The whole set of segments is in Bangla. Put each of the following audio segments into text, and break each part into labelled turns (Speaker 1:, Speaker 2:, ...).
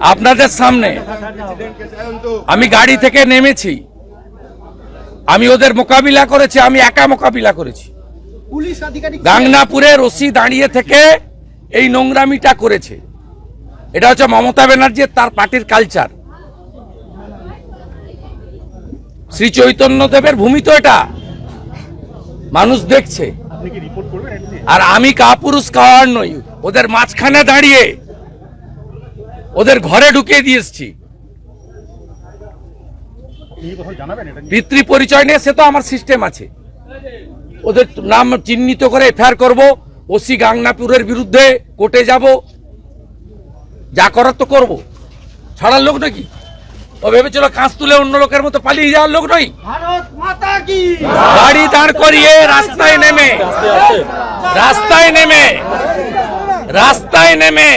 Speaker 1: আপনাদের সামনে আমি গাড়ি থেকে নেমেছি। আমি ওদের মোকাবিলা করেছি আমি একা মোকাবিলা করেছি। গাংনাপুরে রশি দাঁড়িয়ে থেকে এই নোংরামিটা করেছে। এটা হচ্ছে মমতা ব্যানার্জির তার পার্টির কালচার। শ্রী চৈতন্য দেবের ভূমি তো এটা। মানুষ দেখছে। আর আমি কাপুরুষ কাওয়ার নই ওদের মাঝখানে দাঁড়িয়ে ওদের ঘরে ঢুকিয়ে দিয়ে এসছি। পিতৃ পরিচয় নিয়ে? সে তো আমার সিস্টেম আছে। ওদের নাম চিহ্নিত করে এফআইআর করব ওসি গাংনাপুরের বিরুদ্ধে কোর্টে যাব। যা করার তো করব। ছাড়ার লোক নাকি ও ভেবেছিল কাঁচ তুলে অন্য লোকের মতো পালিয়ে যাওয়ার লোক নই
Speaker 2: ভারত মাতা কি?
Speaker 1: গাড়ি দাঁড় করিয়ে রাস্তায় নেমে। রাস্তায় নেমে। রাস্তায় নেমে।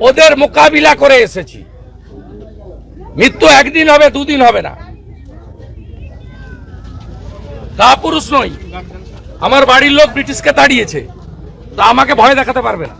Speaker 1: ওদের মোকাবিলা করে এসেছি। মৃত্যু একদিন হবে, দুদিন হবে না। তা পুরুষ নই। আমার বাড়ির লোক ব্রিটিশকে তাড়িয়েছে। তা আমাকে ভয় দেখাতে পারবে না।